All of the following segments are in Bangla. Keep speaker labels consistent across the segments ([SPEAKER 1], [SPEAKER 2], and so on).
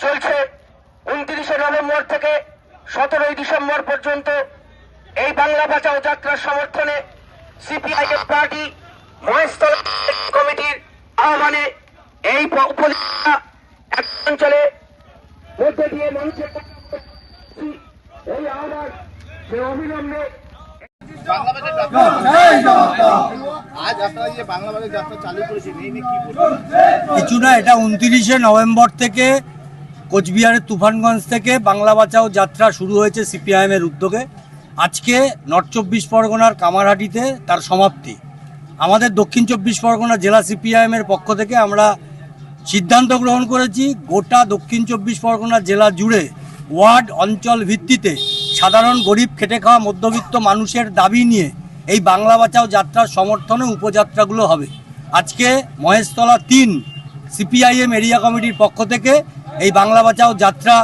[SPEAKER 1] চলছে উনত্রিশে নভেম্বর থেকে সতেরোই ডিসেম্বর পর্যন্ত এই বাংলা বাঁচাও যাত্রার সমর্থনে সিপিআইএম পার্টি মহেশতলা কমিটির আহ্বানে এই অঞ্চলে মধ্যে দিয়ে মানুষের এই আহ্বান, সে অবিলম্বে
[SPEAKER 2] কিছু না, এটা উনত্রিশে নভেম্বর থেকে কোচবিহারের তুফানগঞ্জ থেকে বাংলা বাঁচাও যাত্রা শুরু হয়েছে সিপিআইএমের উদ্যোগে। আজকে নর্থ চব্বিশ পরগনার কামারহাটিতে তার সমাপ্তি। আমাদের দক্ষিণ চব্বিশ পরগনা জেলা সিপিআইএমের পক্ষ থেকে আমরা সিদ্ধান্ত গ্রহণ করেছি, গোটা দক্ষিণ চব্বিশ পরগনা জেলা জুড়ে ওয়ার্ড অঞ্চল ভিত্তিতে সাধারণ গরিব খেটে খাওয়া মধ্যবিত্ত মানুষের দাবি নিয়ে এই বাংলা বাঁচাও যাত্রার সমর্থনে উপযাত্রাগুলো হবে। আজকে মহেশতলা তিন সিপিআইএম এরিয়া কমিটির পক্ষ থেকে এই বাংলা বাঁচাও যাত্রা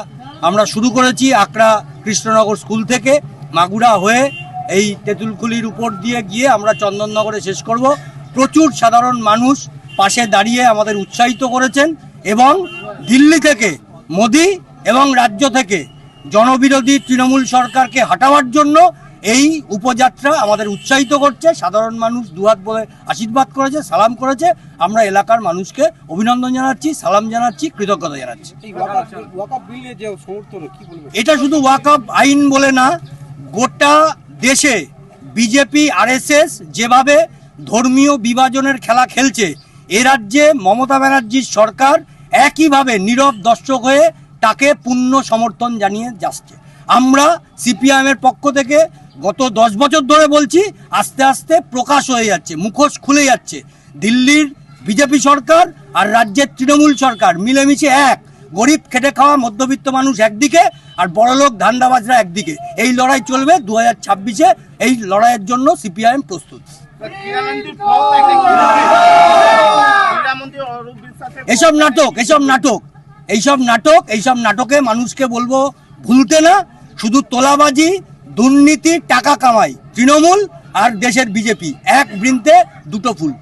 [SPEAKER 2] আমরা শুরু করেছি আকরা কৃষ্ণনগর স্কুল থেকে মাগুরা হয়ে এই তেঁতুলকুলির উপর দিয়ে গিয়ে আমরা চন্দননগরে শেষ করব। প্রচুর সাধারণ মানুষ পাশে দাঁড়িয়ে আমাদের উৎসাহিত করেছেন এবং দিল্লি থেকে মোদি এবং রাজ্য থেকে জনবিরোধী তৃণমূল সরকারকে হাঁটাবার জন্য এই উপযাত্রা আমাদের উৎসাহিত করছে সাধারণ মানুষ দুহাত বলে আশীর্বাদ করেছে সালাম করেছে। আমরা এলাকার মানুষকে অভিনন্দন জানাচ্ছি সালাম জানাচ্ছি কৃতজ্ঞতা জানাচ্ছি। এটা শুধু ওয়াকআপ আইন বলে না গোটা দেশে বিজেপি আরএসএস যেভাবে ধর্মীয় বিভাজনের খেলা খেলছে এ রাজ্যে মমতা ব্যানার্জির সরকার একইভাবে নীরব দর্শক হয়ে তাকে পূর্ণ সমর্থন জানিয়ে যাচ্ছে। আমরা সিপিআইএমের পক্ষ থেকে গত দশ বছর ধরে বলছি, আস্তে আস্তে প্রকাশ হয়ে যাচ্ছে, মুখোশ খুলে যাচ্ছে। দিল্লির বিজেপি সরকার আর রাজ্যের তৃণমূল সরকার মিলেমিশে এক। গরিব খেটে খাওয়া মধ্যবিত্ত মানুষ একদিকে আর বড়লোক ধান্দাবাজরা একদিকে। এই লড়াই চলবে দু হাজার ছাব্বিশে, এই লড়াইয়ের জন্য সিপিআইএম প্রস্তুত। এসব নাটক এসব নাটক, এইসব নাটক, এইসব নাটকে মানুষকে বলব, ভুলতে না। শুধু তোলাবাজি দুর্নীতি টাকা কামাই তৃণমূল আর দেশের বিজেপি। এক বৃন্তে দুটো ফুল।